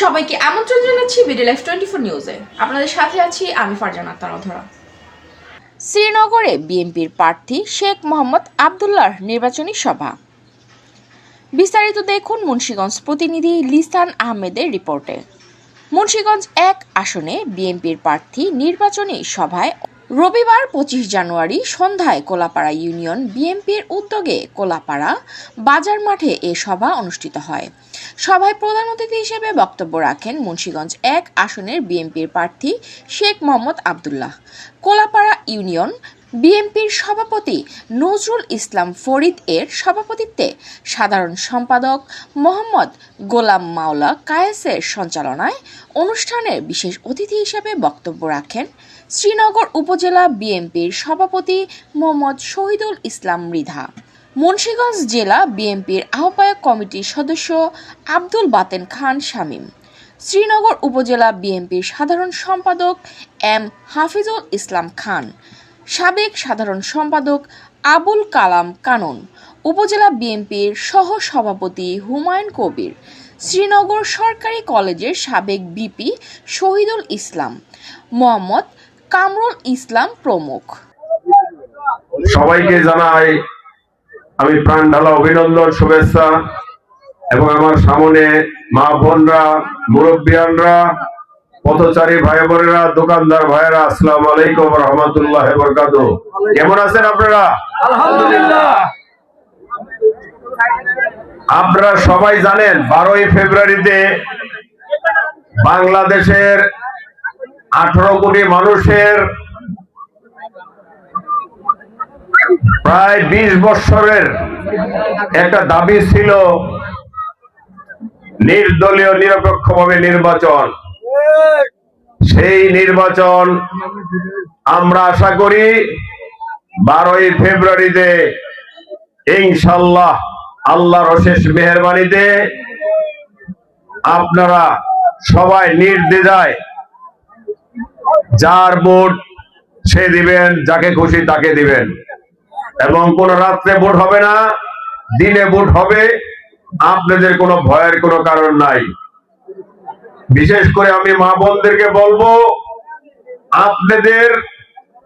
সবাইকে আমন্ত্রণ জানাচ্ছি বিডি লাইফ টোয়েন্টি ফোর নিউজে আপনাদের সাথে আছি আমি ফারজানা আক্তার অধরা। শ্রীনগরে বিএনপির প্রার্থী শেখ মোহাম্মদ আবদুল্লাহর নির্বাচনী সভা। বিস্তারিত দেখুন মুন্সীগঞ্জ প্রতিনিধি লিসান আহমেদের রিপোর্টে। মুন্সীগঞ্জ এক আসনে বিএনপির প্রার্থী নির্বাচনী সভায় রবিবার পঁচিশ জানুয়ারি সন্ধ্যায় কোলাপাড়া ইউনিয়ন বিএনপির উদ্যোগে কোলাপাড়া বাজার মাঠে এ সভা অনুষ্ঠিত হয়। সভায় প্রধান অতিথি হিসেবে বক্তব্য রাখেন মুন্সীগঞ্জ এক আসনের বিএনপির প্রার্থী শেখ মোহাম্মদ আবদুল্লাহ। কোলাপাড়া ইউনিয়ন বিএনপির সভাপতি নজরুল ইসলাম ফরিদ এর সভাপতিত্বে সাধারণ সম্পাদক মোহাম্মদ গোলাম মাওলা কায়েসের সঞ্চালনায় অনুষ্ঠানের বিশেষ অতিথি হিসেবে বক্তব্য রাখেন শ্রীনগর উপজেলা বিএনপির সভাপতি মোহাম্মদ শহীদুল ইসলাম মৃধা। মুন্সীগঞ্জ জেলা বিএনপির আহ্বায়ক কমিটির সদস্য আব্দুল বাতেন খান শামীম। শ্রীনগর উপজেলা বিএনপির সাধারণ সম্পাদক এম হাফিজুল ইসলাম খান। সাবেক সাধারণ সম্পাদক আবুল কালাম কানন। উপজেলা বিএনপির সহ সভাপতি হুমায়ুন কবির। শ্রীনগর সরকারি কলেজের সাবেক বিপি শহীদুল ইসলাম। মোহাম্মদ কামরুল ইসলাম প্রমুখ। সবাইকে জানাই আমি প্রাণ ঢালা অভিনন্দন শুভেচ্ছা। এবং আমার সামনে মা বোনরা মুরব্বিয়ানরা পথচারী ভাই বোনেরা দোকানদার ভাইয়েরা আসসালাম আলাইকুম রহমতুল্লাহ বরকাত। কেমন আছেন আপনারা? আলহামদুলিল্লাহ। আপনারা সবাই জানেন বারোই ফেব্রুয়ারিতে বাংলাদেশের আঠারো কোটি মানুষের প্রায় বিশ বৎসরের একটা দাবি ছিল নির্দলীয় নিরপেক্ষভাবে নির্বাচন। সেই নির্বাচন আমরা আশা করি বারোই ফেব্রুয়ারিতে ইনশাল্লাহ আল্লাহর অশেষ মেহরবানিতে আপনারা সবাই নির্দ্বিধায় যার ভোট সে দিবেন, যাকে খুশি তাকে দিবেন। এবং কোন রাত্রে ভোট হবে না, দিনে ভোট হবে, আপনাদের কোনো ভয়ের কোনো কারণ নাই। বিশেষ করে আমি মা বোনদেরকে বলব, আপনাদের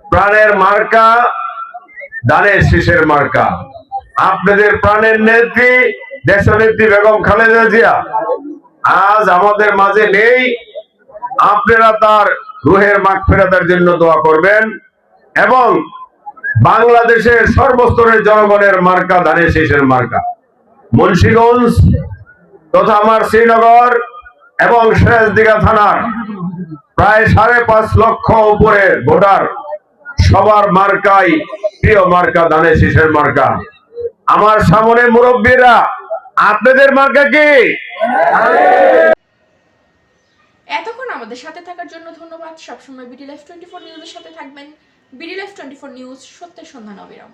প্রাণের মার্কা, দানের শীষের মার্কা। আপনাদের প্রাণের নেত্রী, দেশনেত্রী বেগম খালেদা জিয়া, আজ আমাদের মাঝে নেই। আপনারা তার রুহের মাঠ ফেরাতের জন্য দোয়া করবেন এবং বাংলাদেশের সর্বস্তরের জনগণের মার্কা, ধানের শীষের মার্কা। মুন্সিগঞ্জ তথা আমার শ্রীনগর এবং সিরাজদিঘা থানার প্রায় সাড়ে পাঁচ লক্ষ উপরে ভোটার সবার মার্কাই প্রিয় মার্কা, ধানের শীষের মার্কা। আমার সামনে মুরব্বীরা, আপনাদের মার্কা কি? এতক্ষণ আমাদের সাথে থাকার জন্য ধন্যবাদ। সবসময় বিডি লাইফ টোয়েন্টি ফোর নিউজের সাথে থাকবেন। BD life twenty four news সত্যের সন্ধান অবিরাম।